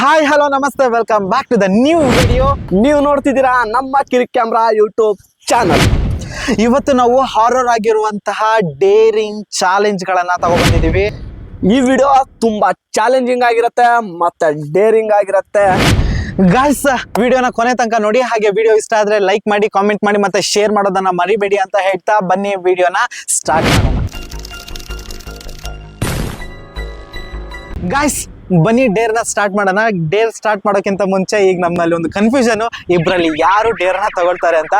Hi hello ನಮಸ್ತೆ. Welcome back to the new video ನೀವು ನೋಡ್ತಿದ್ದೀರಾ ನಮ್ಮ ಕಿರಿಕ್ ಕ್ಯಾಮ್ರಾ ಯೂಟ್ಯೂಬ್ ಚಾನಲ್ ಇವತ್ತು ನಾವು ಹಾರರ್ ಆಗಿರುವಂತಹ ಡೇರಿಂಗ್ ಚಾಲೆಂಜ್ ಗಳನ್ನ ತಗೊಬಂದಿದೀವಿ ಈ ವಿಡಿಯೋ ತುಂಬಾ ಚಾಲೆಂಜಿಂಗ್ ಆಗಿರುತ್ತೆ, ಮತ್ತೆ ಡೇರಿಂಗ್ ಆಗಿರುತ್ತೆ. ಗಾಯ್ಸ್ ವಿಡಿಯೋನ ಕೊನೆ ತನಕ ನೋಡಿ, ಹಾಗೆ ವಿಡಿಯೋ ಇಷ್ಟ ಆದ್ರೆ ಲೈಕ್ ಮಾಡಿ ಕಾಮೆಂಟ್ ಮಾಡಿ, ಮತ್ತೆ ಶೇರ್ ಮಾಡೋದನ್ನ ಮರಿಬೇಡಿ ಅಂತ ಹೇಳ್ತಾ ಬನ್ನಿ ವಿಡಿಯೋನ ಸ್ಟಾರ್ಟ್ ಮಾಡೋಣ. ಗಾಯ್ಸ್ ಬನ್ನಿ ಡೇರ್ನ ಸ್ಟಾರ್ಟ್ ಮಾಡೋಣ. ಡೇರ್ ಸ್ಟಾರ್ಟ್ ಮಾಡೋಕ್ಕಿಂತ ಮುಂಚೆ ಈಗ ನಮ್ಮಲ್ಲಿ ಒಂದು ಕನ್ಫ್ಯೂಷನ್ ಇಬ್ಬರಲ್ಲಿ ಯಾರು ಡೇರ್ನ ತಗೊಳ್ತಾರೆ ಅಂತ.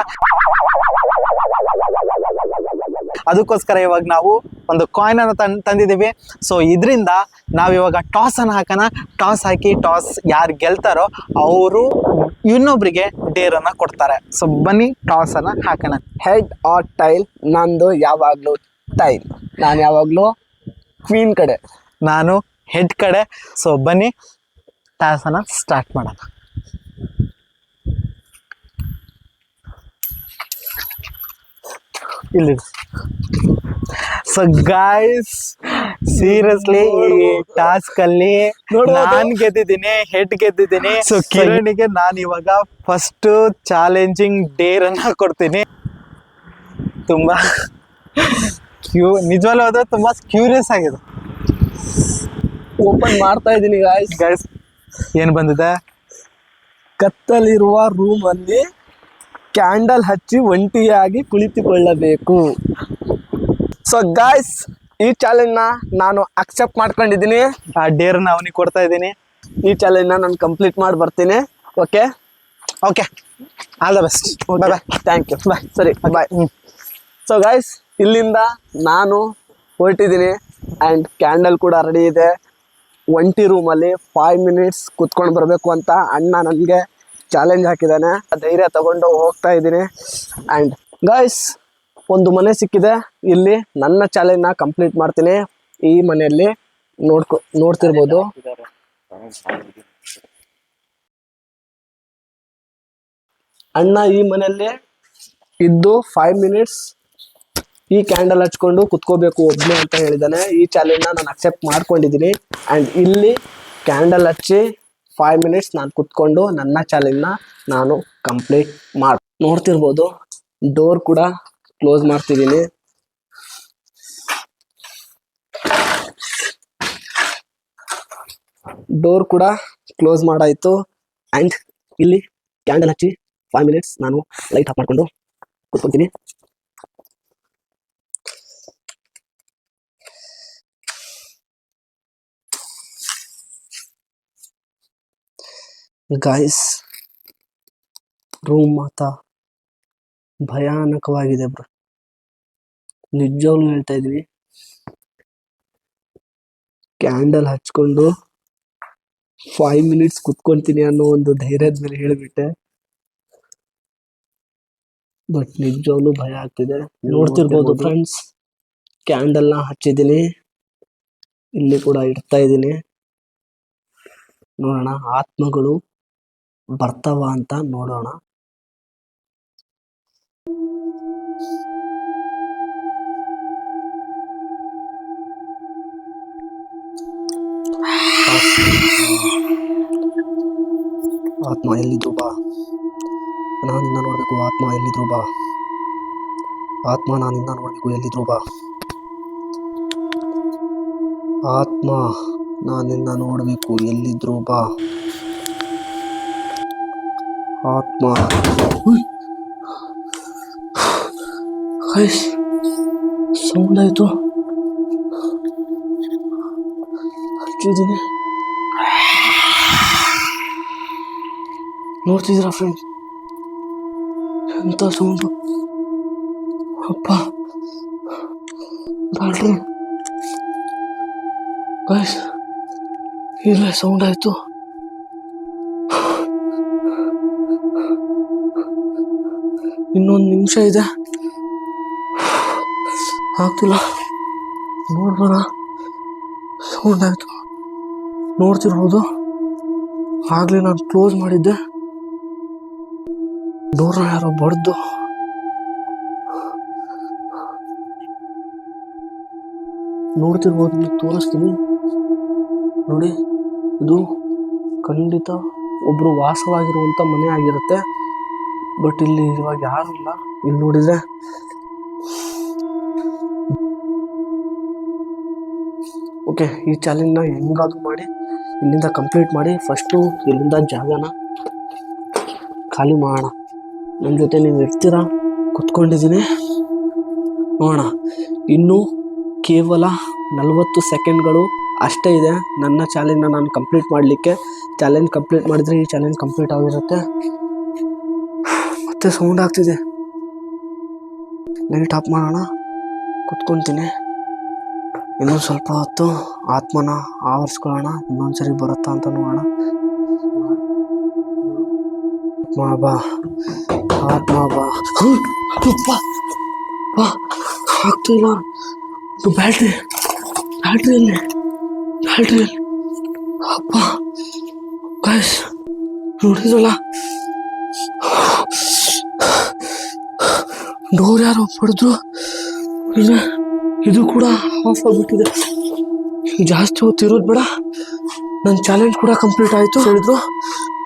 ಅದಕ್ಕೋಸ್ಕರ ಇವಾಗ ನಾವು ಒಂದು ಕಾಯಿನ್ ಅನ್ನು ತನ್ ತಂದಿದ್ದೀವಿ. ಸೊ ಇದರಿಂದ ನಾವು ಇವಾಗ ಟಾಸ್ ಅನ್ನು ಹಾಕೋಣ. ಟಾಸ್ ಹಾಕಿ ಟಾಸ್ ಯಾರು ಗೆಲ್ತಾರೋ ಅವರು ಇನ್ನೊಬ್ಬರಿಗೆ ಡೇರನ್ನು ಅನ್ನ ಕೊಡ್ತಾರೆ. ಸೊ ಬನ್ನಿ ಟಾಸ್ ಅನ್ನ ಹಾಕೋಣ. ಹೆಡ್ ಆರ್ ಟೈಲ್ ನಂದು ಯಾವಾಗಲೂ ಟೈಲ್ ನಾನು ಯಾವಾಗಲೂ ಕ್ವೀನ್ ಕಡೆ. ನಾನು ಹೆಡ್ ಕಡೆ. ಸೊ ಬನ್ನಿ. ತಾಸನ ಅನ್ನ ಸ್ಟಾರ್ಟ್ ಮಾಡೋಣ. ಇಲ್ಲಿ. ಸೊ ಗಾಯ್ಸ್ ಸೀರಿಯಸ್ಲಿ ಈ ಟಾಸ್ಕ್ ಅಲ್ಲಿ. ನಾನ್ ಗೆದ್ದಿದ್ದೀನಿ ಹೆಡ್ ಗೆದ್ದಿದ್ದೀನಿ. ಸೊ ಕಿರಣಿಗೆ ನಾನು ಇವಾಗ ಫಸ್ಟ್ ಚಾಲೆಂಜಿಂಗ್ ಡೇರ್ ಅನ್ನ ಕೊಡ್ತೀನಿ ತುಂಬಾ ಕ್ಯೂ ನಿಜವಾಗ್ಲೂ ಅದು ತುಂಬಾ ಕ್ಯೂರಿಯಸ್ ಆಗಿದೆ. ಓಪನ್ ಮಾಡ್ತಾ ಇದ್ದೀನಿ ಗಾಯ್ಸ್ ಗಾಯ್ಸ್ ಏನು ಬಂದಿದೆ? ಕತ್ತಲಿರುವ ರೂಮ್ ಅಲ್ಲಿ ಕ್ಯಾಂಡಲ್ ಹಚ್ಚಿ ಒಂಟಿಯಾಗಿ ಕುಳಿತುಕೊಳ್ಳಬೇಕು. ಸೊ ಗಾಯ್ಸ್ ಈ ಚಾಲೆಂಜ್ನ ನಾನು ಅಕ್ಸೆಪ್ಟ್ ಮಾಡ್ಕೊಂಡಿದ್ದೀನಿ. ಆ ಡೇರ್ನ ನ ಅವನಿಗೆ ಕೊಡ್ತಾ ಇದ್ದೀನಿ. ಈ ಚಾಲೆಂಜ್ನ ನಾನು ಕಂಪ್ಲೀಟ್ ಮಾಡಿ ಬರ್ತೀನಿ. Okay okay all the best bye bye thank you bye ಸರಿ ಬಾಯ್ ಸೊ ಗಾಯ್ಸ್ ಇಲ್ಲಿಂದ ನಾನು ಹೊರಟಿದ್ದೀನಿ ಆ್ಯಂಡ್ ಕ್ಯಾಂಡಲ್ ಕೂಡ ರೆಡಿ ಇದೆ. ಒಂಟಿ ರೂಮಲ್ಲಿ ಫೈವ್ ಮಿನಿಟ್ಸ್ ಕುತ್ಕೊಂಡು ಬರಬೇಕು ಅಂತ ಅಣ್ಣ ನನಗೆ ಚಾಲೆಂಜ್ ಹಾಕಿದ್ದಾನೆ ಧೈರ್ಯ ತಗೊಂಡು ಹೋಗ್ತಾ ಇದ್ದೀನಿ. ಆ್ಯಂಡ್ ಗಾಯ್ಸ್ ಒಂದು ಮನೆ ಸಿಕ್ಕಿದೆ. ಇಲ್ಲಿ ನನ್ನ ಚಾಲೆಂಜ್ನ ಕಂಪ್ಲೀಟ್ ಮಾಡ್ತೀನಿ. ಈ ಮನೆಯಲ್ಲಿ ನೋಡ್ಕೊ, ನೋಡ್ತಿರ್ಬೋದು. ಅಣ್ಣ ಈ ಮನೆಯಲ್ಲಿ ಇದ್ದು ಫೈವ್ ಮಿನಿಟ್ಸ್ ಈ ಕ್ಯಾಂಡಲ್ ಹಚ್ಕೊಂಡು ಕುತ್ಕೋಬೇಕು ಒಬ್ಬನೇ ಅಂತ ಹೇಳಿದ್ದಾನೆ ಈ ಚಾಲೆಂಜ್ನ ನಾನು ಅಕ್ಸೆಪ್ಟ್ ಮಾಡ್ಕೊಂಡಿದ್ದೀನಿ ಆ್ಯಂಡ್ ಇಲ್ಲಿ ಕ್ಯಾಂಡಲ್ ಹಚ್ಚಿ ಫೈವ್ ಮಿನಿಟ್ಸ್ ನಾನು ಕುತ್ಕೊಂಡು ನನ್ನ ಚಾಲೆಂಜ್ನ ನಾನು ಕಂಪ್ಲೀಟ್ ಮಾಡಿ, ನೋಡ್ತಿರ್ಬೋದು. ಡೋರ್ ಕೂಡ ಕ್ಲೋಸ್ ಮಾಡ್ತಿದ್ದೀನಿ ಡೋರ್ ಕೂಡ ಕ್ಲೋಸ್ ಮಾಡಾಯಿತು. ಆ್ಯಂಡ್ ಇಲ್ಲಿ ಕ್ಯಾಂಡಲ್ ಹಚ್ಚಿ ಫೈವ್ ಮಿನಿಟ್ಸ್ ನಾನು ಲೈಟ್ ಆಫ್ ಮಾಡ್ಕೊಂಡು ಕೂತ್ಕೊತೀನಿ ಗಾಯ್ಸ್ ರೂಮ್ ಮಾತ ಭಯಾನಕವಾಗಿದೆ ಬ್ರೋ. ನಿಜವಾಗ್ಲೂ ಹೇಳ್ತಾ ಇದೀನಿ ಕ್ಯಾಂಡಲ್ ಹಚ್ಕೊಂಡು ಫೈವ್ ಮಿನಿಟ್ಸ್ ಕುತ್ಕೊಂತೀನಿ ಅನ್ನೋ ಒಂದು ಧೈರ್ಯದ ಮೇಲೆ ಹೇಳಿಬಿಟ್ಟೆ. ಬಟ್ ನಿಜವಾಗ್ಲು ಭಯ ಆಗ್ತಿದೆ. ನೋಡ್ತಿರ್ಬೋದು ಫ್ರೆಂಡ್ಸ್ ಕ್ಯಾಂಡಲ್ನ ಹಚ್ಚಿದೀನಿ ಇಲ್ಲಿ ಕೂಡ ಇಡ್ತಾ ಇದ್ದೀನಿ. ನೋಡೋಣ ಆತ್ಮಗಳು ಬರ್ತಾವ ಅಂತ ನೋಡೋಣ. ಆತ್ಮ ಎಲ್ಲಿದ್ರು ಬಾ. ನಾನು ನಿನ್ನ ನೋಡ್ಬೇಕು, ಆತ್ಮ ಎಲ್ಲಿದ್ರು ಬಾ. ಆತ್ಮ ನಾನು ನಿನ್ನ ನೋಡ್ಬೇಕು, ಎಲ್ಲಿದ್ರು ಬಾ. ಆತ್ಮ ನಾನು ನಿನ್ನ ನೋಡ್ಬೇಕು, ಎಲ್ಲಿದ್ರು ಬಾ. ಆತ್ಮ ಸೌಂಡ್ ಆಯ್ತು ಹಚ್ಚಿದ್ದೀನಿ ನೋಡ್ತಿದ್ದೀರಾ ಫ್ರೆಂಡ್ ಎಂತ ಸೌಂಡು ಅಪ್ಪ ಬ್ಯಾಡ್ರಿ ಗೈಸ್ ಇಲ್ಲ ಸೌಂಡ್ ಆಯ್ತು ಇನ್ನೊಂದು ನಿಮಿಷ ಇದೆ. ಆಗ್ತಿಲ್ಲ. ನೋಡ್ಬೋಣ. ಸೌಂಡ್ ಆಯ್ತು. ನೋಡ್ತಿರ್ಬೋದು. ಆಗ್ಲಿ ನಾನು ಕ್ಲೋಸ್ ಮಾಡಿದ್ದೆ. ಡೋರ್ನ ಯಾರೋ ಬಡ್ದು. ನೋಡ್ತಿರ್ಬೋದು ತೋರಿಸ್ತೀನಿ. ನೋಡಿ, ಇದು ಖಂಡಿತ ಒಬ್ರು ವಾಸವಾಗಿರುವಂತ ಮನೆ ಆಗಿರುತ್ತೆ. ಬಟ್ ಇಲ್ಲಿ ಇವಾಗ ಯಾರು ಇಲ್ಲ. ಇಲ್ಲಿ ನೋಡಿದ್ರೆ ಓಕೆ ಈ ಚಾಲೆಂಜ್ನ ಹೆಂಗಾದ್ರೂ ಮಾಡಿ, ಇಲ್ಲಿಂದ ಕಂಪ್ಲೀಟ್ ಮಾಡಿ ಫಸ್ಟು ಇಲ್ಲಿಂದ ಜಾಗನ ಖಾಲಿ ಮಾಡೋಣ. ನನ್ನ ಜೊತೆ ನೀವು ಇರ್ತೀರಾ? ಕುತ್ಕೊಂಡಿದ್ದೀನಿ. ನೋಡೋಣ. ಇನ್ನು ಕೇವಲ ನಲವತ್ತು ಸೆಕೆಂಡ್ಗಳು ಅಷ್ಟೇ ಇದೆ. ನನ್ನ ಚಾಲೆಂಜ್ನ ನಾನು ಕಂಪ್ಲೀಟ್ ಮಾಡಲಿಕ್ಕೆ. ಚಾಲೆಂಜ್ ಕಂಪ್ಲೀಟ್ ಮಾಡಿದರೆ ಈ ಚಾಲೆಂಜ್ ಕಂಪ್ಲೀಟ್ ಆಗಿರುತ್ತೆ. ಮತ್ತೆ ಸೌಂಡ್ ಆಗ್ತಿದೆ. ಲೈಟ್ ಆಫ್ ಮಾಡೋಣ? ಕುತ್ಕೊತೀನಿ. ಇನ್ನೊಂದು ಸ್ವಲ್ಪ ಹೊತ್ತು ಆತ್ಮನ ಆವರಿಸ್ಕೊಳ್ಳೋಣ. ಇನ್ನೊಂದ್ಸರಿ ಬರುತ್ತಾ ಅಂತ ನೋಡೋಣ. ಆತ್ಮ ಬಾ. ಆತ್ಮ ಬಾ. ಆಗ್ತಿಲ್ಲ. Battery battery. ಅಲ್ಲಿ ಬ್ಯಾಟ್ರಿ ಅಲ್ಲಿ ಅಪ್ಪ. ಕಾಯ್ಸ್ ನೋಡಿದ್ರಲ್ಲ? ಡೋರ್ ಯಾರು ಪಡೆದ್ರು ಇಲ್ಲ ಇದು ಕೂಡ ಆಫ್ ಆಗಿಬಿಟ್ಟಿದೆ. ಜಾಸ್ತಿ ಹೊತ್ತು ಇರೋದು ಬೇಡ. ನನ್ನ ಚಾಲೆಂಜ್ ಕೂಡ ಕಂಪ್ಲೀಟ್ ಆಯಿತು. ಹೇಳಿದ್ರು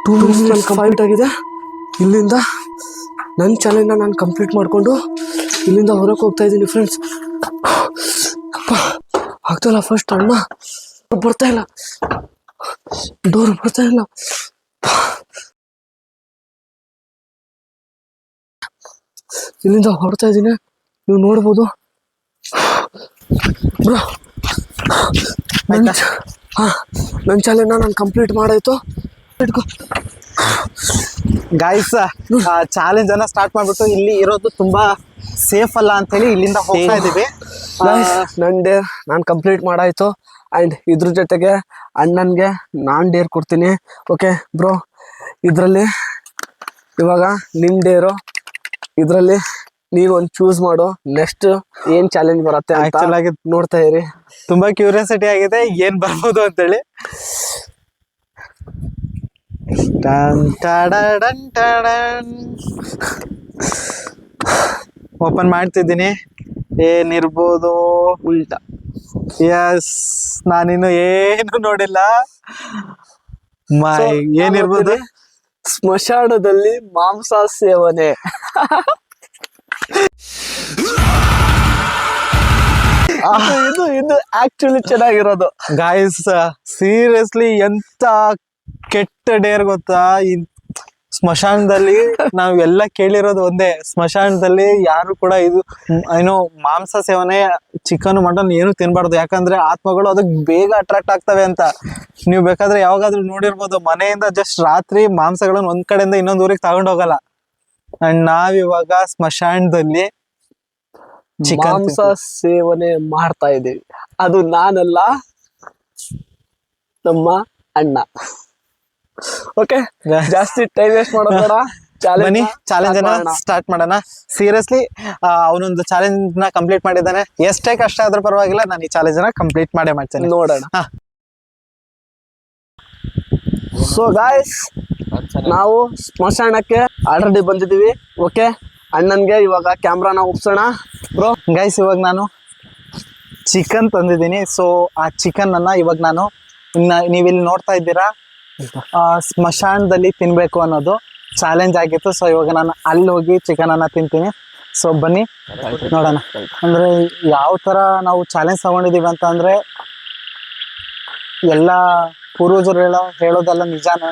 ಟೂ ಮಿನಿಟ್ಸ್ ಕಂಪ್ಲೀಟ್ ಆಗಿದೆ. ಇಲ್ಲಿಂದ ನನ್ನ ಚಾಲೆಂಜ್ನ ನಾನು ಕಂಪ್ಲೀಟ್ ಮಾಡಿಕೊಂಡು ಇಲ್ಲಿಂದ ಹೊರಗೆ ಹೋಗ್ತಾ ಇದ್ದೀನಿ ಫ್ರೆಂಡ್ಸ್ ಅಪ್ಪ ಆಗ್ತಲ್ಲ ಫಸ್ಟ್ ಅಣ್ಣ? ಬರ್ತಾ ಇಲ್ಲ. ಡೋರ್ ಬರ್ತಾ ಇಲ್ಲ. ಇಲ್ಲಿಂದ ಹೊರಡ್ತಾ ಇದ್ದೀನಿ. ನೀವು ನೋಡ್ಬೋದು. ಬ್ರೋ ಹಾಂ ನನ್ನ ಚಾಲೆಂಜ್ನ ನಾನು ಕಂಪ್ಲೀಟ್ ಮಾಡಾಯ್ತು. ಇಟ್ಕೋ. ಗಾಯ್ಸ್ ಚಾಲೆಂಜ್ ಅನ್ನ ಸ್ಟಾರ್ಟ್ ಮಾಡ್ಬಿಟ್ಟು ಇಲ್ಲಿ ಇರೋದು ತುಂಬಾ ಸೇಫ್ ಅಲ್ಲ ಅಂತ ಹೇಳಿ ಇಲ್ಲಿಂದ ಹೋಗ್ತಾ ಇದೀವಿ ನನ್ನ ಡೇರ್ ನಾನು ಕಂಪ್ಲೀಟ್ ಮಾಡಾಯ್ತು. ಆ್ಯಂಡ್ ಇದ್ರ ಜೊತೆಗೆ ಅಣ್ಣನಿಗೆ ನಾನು ಡೇರ್ ಕೊಡ್ತೀನಿ. ಓಕೆ ಬ್ರೋ ಇದರಲ್ಲಿ ಇವಾಗ ನಿಮ್ಮ ಡೇರು ಇದರಲ್ಲಿ ನೀನು ಒಂದು ಚೂಸ್ ಮಾಡು. ನೆಕ್ಸ್ಟ್ ಏನ್ ಚಾಲೆಂಜ್ ಬರುತ್ತೆ ಅಂತ ಆಕ್ಚುಲ್ ಆಗಿ ನೋಡ್ತಾ ಇರಿ. ತುಂಬಾ ಕ್ಯೂರಿಯಾಸಿಟಿ ಆಗಿದೆ ಏನ್ ಬರ್ಬೋದು ಅಂತೇಳಿ. ಓಪನ್ ಮಾಡ್ತಿದ್ದೀನಿ. ಏನಿರ್ಬೋದು? ಉಲ್ಟಾ. ಎಸ್ ನಾನಿನ್ನು ಏನು ನೋಡಿಲ್ಲ. ಮೈ ಏನಿರ್ಬೋದು? ಸ್ಮಶಾನದಲ್ಲಿ ಮಾಂಸ ಸೇವನೆ. ಇದು- ಇದು ಆಕ್ಚುಲಿ ಚೆನ್ನಾಗಿರೋದು. ಗಾಯ್ಸ್ ಸೀರಿಯಸ್ಲಿ ಎಂತ ಕೆಟ್ಟ ಡೇರ್ ಗೊತ್ತಾ? ಸ್ಮಶಾನದಲ್ಲಿ ನಾವ್ ಎಲ್ಲ ಕೇಳಿರೋದು ಒಂದೇ. ಸ್ಮಶಾನದಲ್ಲಿ ಯಾರು ಕೂಡ ಇದು ಏನೋ ಮಾಂಸ ಸೇವನೆ ಚಿಕನ್ ಮಟನ್ ಏನು ತಿನ್ಬಾರ್ದು. ಯಾಕಂದ್ರೆ ಆತ್ಮಗಳು ಅದಕ್ಕೆ ಬೇಗ ಅಟ್ರಾಕ್ಟ್ ಆಗ್ತವೆ ಅಂತ. ನೀವು ಬೇಕಾದ್ರೆ ಯಾವಾಗಾದ್ರೂ ನೋಡಿರ್ಬೋದು ಮನೆಯಿಂದ ಜಸ್ಟ್ ರಾತ್ರಿ ಮಾಂಸಗಳನ್ನ ಒಂದ್ ಕಡೆಯಿಂದ ಇನ್ನೊಂದ್ ಊರಿಗೆ ತಗೊಂಡ್ ಹೋಗಲ್ಲ. ಅಂಡ್ ನಾವಿವಾಗ ಸ್ಮಶಾನದಲ್ಲಿ ಮಾಂಸ ಸೇವನೆ ಮಾಡ್ತಾ ಇದ್ದೀವಿ. ಅದು ನಾನಲ್ಲ ನಮ್ಮ ಅಣ್ಣ. ಓಕೆ ಜಾಸ್ತಿ ಟೈಮ್ ವೇಸ್ಟ್ ಮಾಡೋಣ ಬನ್ನಿ ಚಾಲೆಂಜ್ ಅನ್ನ ಸ್ಟಾರ್ಟ್ ಮಾಡೋಣ. ಸೀರಿಯಸ್ಲಿ ಅವನೊಂದು ಚಾಲೆಂಜ್ನ ಕಂಪ್ಲೀಟ್ ಮಾಡಿದ್ದಾನೆ. ಎಷ್ಟೇ ಕಷ್ಟ ಆದ್ರೂ ಪರವಾಗಿಲ್ಲ ನಾನು ಈ ಚಾಲೆಂಜ್ನ ಕಂಪ್ಲೀಟ್ ಮಾಡೇ ಮಾಡ್ತೇನೆ. ನೋಡೋಣ. ಸೊ ಗಾಯ್ಸ್ ನಾವು ಸ್ಮಶಾನಕ್ಕೆ ಆಲ್ರೆಡಿ ಬಂದಿದ್ದೀವಿ. ಓಕೆ ಅಣ್ಣನ್ಗೆ ಇವಾಗ ಕ್ಯಾಮ್ರಾನ ಒಪ್ಸೋಣ. ಬ್ರೋ ಗೈಸ್ ಇವಾಗ ನಾನು ಚಿಕನ್ ತಂದಿದ್ದೀನಿ. ಸೊ ಆ ಚಿಕನ್ ಅನ್ನ ಇವಾಗ ನಾನು ಇನ್ನ ನೀವಿಲ್ಲಿ ನೋಡ್ತಾ ಇದ್ದೀರಾ? ಸ್ಮಶಾನದಲ್ಲಿ ತಿನ್ಬೇಕು ಅನ್ನೋದು ಚಾಲೆಂಜ್ ಆಗಿತ್ತು. ಸೊ ಇವಾಗ ನಾನು ಅಲ್ಲಿ ಹೋಗಿ ಚಿಕನ್ ಅನ್ನ ತಿಂತೀನಿ. ಸೊ ಬನ್ನಿ, ನೋಡೋಣ. ಅಂದ್ರೆ ಯಾವ ತರ ನಾವು ಚಾಲೆಂಜ್ ತಗೊಂಡಿದೀವಿ ಅಂತ ಅಂದ್ರೆ ಎಲ್ಲ ಪೂರ್ವಜರು ಹೇಳೋ ಹೇಳೋದೆಲ್ಲ ನಿಜಾನೇ.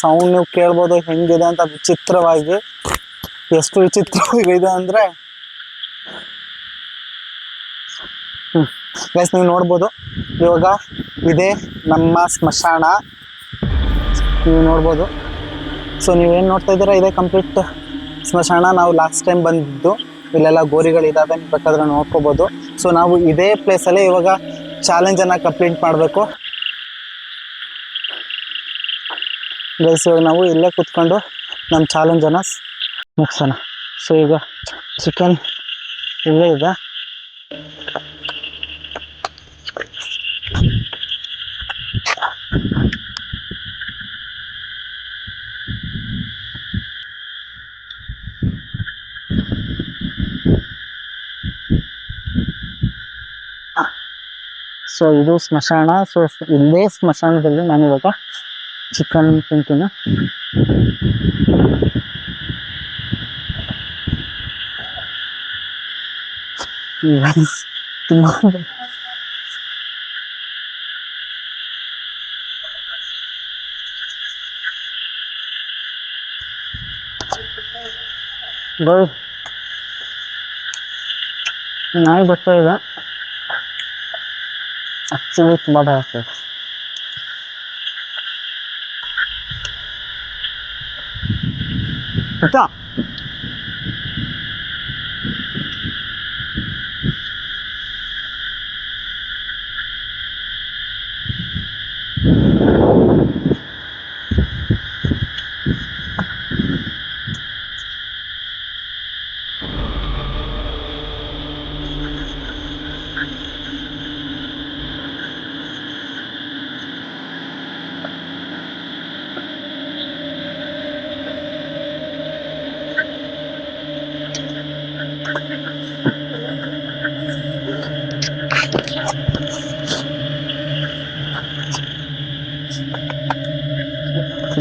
ಸೌಂಡ್ ನೀವು ಕೇಳ್ಬೋದು ಹೆಂಗಿದೆ ಅಂತ ವಿಚಿತ್ರವಾಗಿ. ಎಷ್ಟು ವಿಚಿತ್ರವಾಗಿದೆ ಅಂದ್ರೆ ಹ್ಮ್ ನೀವು ನೋಡ್ಬೋದು. ಇವಾಗ ಇದೆ ನಮ್ಮ ಸ್ಮಶಾನ. ನೀವು ನೋಡ್ಬೋದು. ಸೊ ನೀವೇನು ನೋಡ್ತಾ ಇದ್ದೀರಾ? ಇದೇ ಕಂಪ್ಲೀಟ್ ಸ್ಮಶಾನ. ನಾವು ಲಾಸ್ಟ್ ಟೈಮ್ ಬಂದಿದ್ದು. ಇಲ್ಲೆಲ್ಲ ಗೋರಿಗಳಿದ್ದಾವೆ ಬೇಕಾದ್ರೆ ನೋಡ್ಕೋಬೋದು. ಸೊ ನಾವು ಇದೇ ಪ್ಲೇಸಲ್ಲೇ ಇವಾಗ ಚಾಲೆಂಜನ್ನು ಕಂಪ್ಲೀಟ್ ಮಾಡಬೇಕು. ಗೈಸ್ ಇವಾಗ ನಾವು ಇಲ್ಲೇ ಕೂತ್ಕೊಂಡು ನಮ್ಮ ಚಾಲೆಂಜನ್ನು ಮುಗಿಸೋಣ. ಸೊ ಈಗ ಚಿಕನ್ ಇಲ್ಲೇ ಇದೆ. ಸೊ ಇದು ಸ್ಮಶಾನ. ಸೊ ಇಲ್ಲೇ ಸ್ಮಶಾನದಲ್ಲಿ ನಾನು ಇವಾಗ ಚಿಕನ್ ತಿಂತೀನಿ. ತುಂಬ ನಾಯಿ ಬರ್ತಾ ಇದೆ ಆಕ್ಚುಲಿ ತುಂಬ ಭಯ ಆಗ್ತದೆ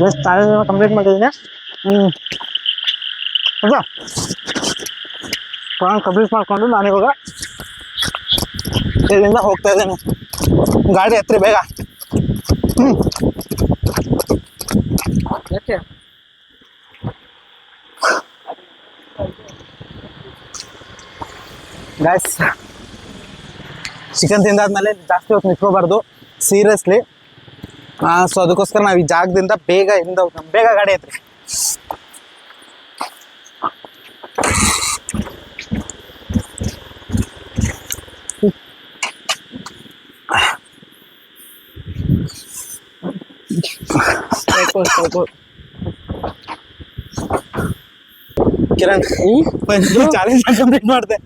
ಜಸ್ಟ್ ಚಾಲೆಂಜ್ ಕಂಪ್ಲೀಟ್ ಮಾಡಿದ್ದೀನಿ ಹ್ಞೂ ಹೌದಾ ಪ್ರಾನ್ ಕಂಪ್ಲೀಟ್ ಮಾಡಿಕೊಂಡು ನಾನಿವಾಗ ಇಲ್ಲಿಂದ ಹೋಗ್ತಾ ಇದ್ದೇನೆ. ಗಾಡಿ ಹತ್ತಿರ ಬೇಗ. ಹ್ಞೂ ಯಾಕೆ? ಗಾಯ್ಸ್ ಚಿಕನ್ ತಿಂದಾದ್ಮೇಲೆ ಜಾಸ್ತಿ ಹೊತ್ತು ನಿಂತ್ಕೋಬಾರ್ದು. ಸೀರಿಯಸ್ಲಿ ಸೊ ಅದಕ್ಕೋಸ್ಕರ ನಾವು ಈ ಜಾಗದಿಂದ ಬೇಗ ಹಿಂದೆ ಬೇಗ ಗಾಡಿ ಐತ್ರಿ ಕಿರಣ್. ಚಾಲೆಂಜ್ ಕಂಪ್ಲೀಟ್ ಮಾಡಿದೆ.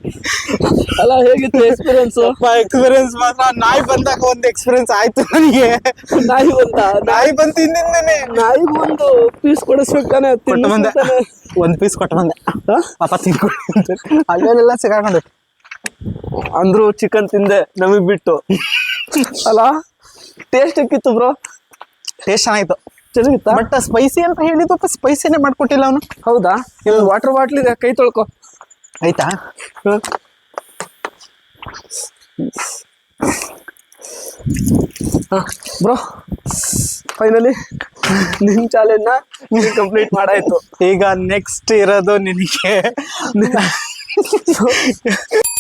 ಅಲ್ಲ ಹೇಗಿತ್ತು ಎಕ್ಸ್ಪೀರಿಯನ್ಸ್ ಎಕ್ಸ್ಪೀರಿಯನ್ಸ್ ಮಾತ್ರ. ನಾಯಿ ಬಂದಾಗ ಒಂದು ಎಕ್ಸ್ಪೀರಿಯನ್ಸ್ ಆಯ್ತು ನನಗೆ. ನಾಯಿ ಬಂತ? ನಾಯಿ ಬಂತು ತಿಂದಿದ್ದೇನೆ ನಾಯಿ ಒಂದು ಪೀಸ್ ಕೊಡಿಸ್ಬೇಕಾನೆ ಕೊಟ್ಟು ಬಂದೆ. ಒಂದ್ ಪೀಸ್ ಕೊಟ್ಟು ಬಂದೆ. ಪಾಪ ತಿನ್ಕೊಂಡು ಅಲ್ಲೆಲ್ಲ ಸಿಗಾಕೊಂಡು. ಅಂದ್ರು ಚಿಕನ್ ತಿಂದೆ ನಮಗ್ ಬಿಟ್ಟು. ಅಲ್ಲ ಟೇಸ್ಟ್ ಹೆಕ್ಕಿತ್ತು ಬ್ರೋ ಟೇಸ್ಟ್ ಚೆನ್ನಾಗಿತ್ತು. ಚೆನ್ನಾಗಿತ್ತ ಬಟ್ ಸ್ಪೈಸಿ ಅಂತ ಹೇಳಿದ ಸ್ಪೈಸಿನೇ ಮಾಡ್ಕೊಟ್ಟಿಲ್ಲ ಅವನು. ಹೌದಾ? ಇಲ್ಲಿ ವಾಟರ್ ಬಾಟ್ಲ್ ಇದೆ ಕೈ ತೊಳ್ಕೊ. ಆಯ್ತಾ? ಬ್ರೋ ಫೈನಲಿ ನಿಮ್ ಚಾಲೆಂಜ್ನ ಕಂಪ್ಲೀಟ್ ಮಾಡಾಯ್ತು. ಈಗ ನೆಕ್ಸ್ಟ್ ಇರೋದು ನಿನಗೆ.